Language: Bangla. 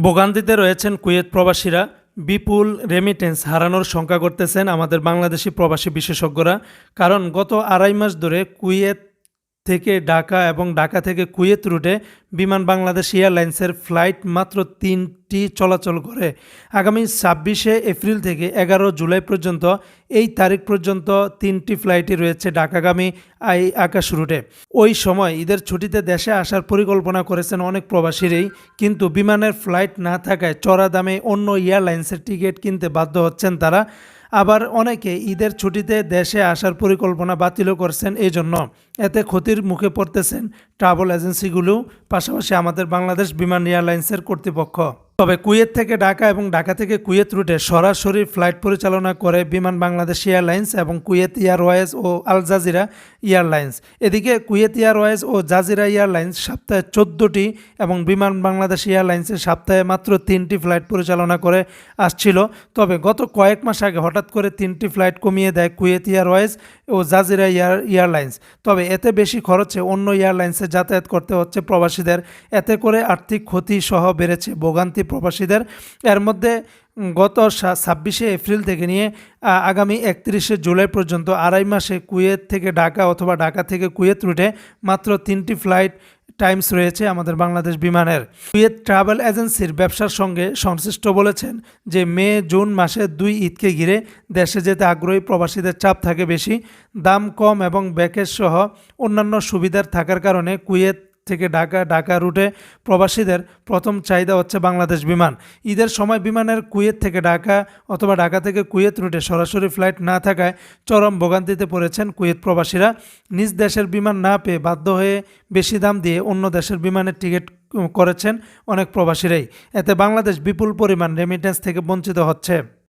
ভোগান্তিতে রয়েছেন কুয়েত প্রবাসীরা। বিপুল রেমিটেন্স হারানোর শঙ্কা করতেছেন আমাদের বাংলাদেশি প্রবাসী বিশেষজ্ঞরা। কারণ গত আড়াই মাস ধরে কুয়েত থেকে ঢাকা এবং ঢাকা থেকে কুয়েত রুটে বিমান বাংলাদেশ এয়ারলাইন্সের ফ্লাইট মাত্র তিনটি চলাচল করে। আগামী ছাব্বিশে এপ্রিল থেকে এগারো জুলাই পর্যন্ত এই তারিখ পর্যন্ত তিনটি ফ্লাইটই রয়েছে ঢাকাগামী আই আকাশ রুটে। ওই সময় ঈদের ছুটিতে দেশে আসার পরিকল্পনা করেছেন অনেক প্রবাসীরাই, কিন্তু বিমানের ফ্লাইট না থাকায় চড়া দামে অন্য এয়ারলাইন্সের টিকিট কিনতে বাধ্য হচ্ছেন তারা। আবার অনেকে ঈদের ছুটিতে দেশে আসার পরিকল্পনা বাতিলও করছেন এই জন্য এতে ক্ষতির মুখে পড়তেছেন ট্রাভেল এজেন্সিগুলো, পাশাপাশি আমাদের বাংলাদেশ বিমান এয়ারলাইন্সের কর্তৃপক্ষ। তবে কুয়েত থেকে ঢাকা এবং ঢাকা থেকে কুয়েত রুটে সরাসরি ফ্লাইট পরিচালনা করে বিমান বাংলাদেশ এয়ারলাইন্স এবং কুয়েত এয়ারওয়েজ ও আল জাজিরা এয়ারলাইন্স। এদিকে কুয়েত এয়ারওয়েজ ও জাজিরা এয়ারলাইন্স সপ্তাহে চোদ্দোটি এবং বিমান বাংলাদেশ এয়ারলাইন্সের সপ্তাহে মাত্র তিনটি ফ্লাইট পরিচালনা করে আসছিল। তবে গত কয়েক মাস আগে হঠাৎ করে তিনটি ফ্লাইট কমিয়ে দেয় কুয়েত এয়ারওয়েজ ও জাজিরা এয়ার, এয়ারলাইন্স। তবে এতে বেশি খরচে অন্য এয়ারলাইন্সে যাতায়াত করতে হচ্ছে প্রবাসীদের। এতে করে আর্থিক ক্ষতি সহ বেড়েছে ভোগান্তি প্রবাসীদের। এর মধ্যে গত ছাব্বিশে এপ্রিল থেকে নিয়ে আগামী একত্রিশে জুলাই পর্যন্ত আড়াই মাসে কুয়েত থেকে ঢাকা অথবা ঢাকা থেকে কুয়েত রুটে মাত্র তিনটি ফ্লাইট টাইমস রয়েছে আমাদের বাংলাদেশ বিমানের। কুয়েত ট্রাভেল এজেন্সির ব্যবসার সঙ্গে সংশ্লিষ্ট বলেছেন যে, মে, জুন মাসে দুই ঈদকে ঘিরে দেশে যেতে আগ্রহী প্রবাসীদের চাপ থাকে বেশি। দাম কম এবং ব্যাকেজ সহ অন্যান্য সুবিধার থাকার কারণে কুয়েত থেকে ঢাকা ঢাকা রুটে প্রবাসীদের প্রথম চাহিদা হচ্ছে বাংলাদেশ বিমান। ঈদের সময় বিমানের কুয়েত থেকে ঢাকা অথবা ঢাকা থেকে কুয়েত রুটে সরাসরি ফ্লাইট না থাকায় চরম ভোগান্তিতে পড়েছেন কুয়েত প্রবাসীরা। নিজ দেশের বিমান না পেয়ে বাধ্য হয়ে বেশি দাম দিয়ে অন্য দেশের বিমানের টিকিট করেছেন অনেক প্রবাসীরাই। এতে বাংলাদেশ বিপুল পরিমাণ রেমিটেন্স থেকে বঞ্চিত হচ্ছে।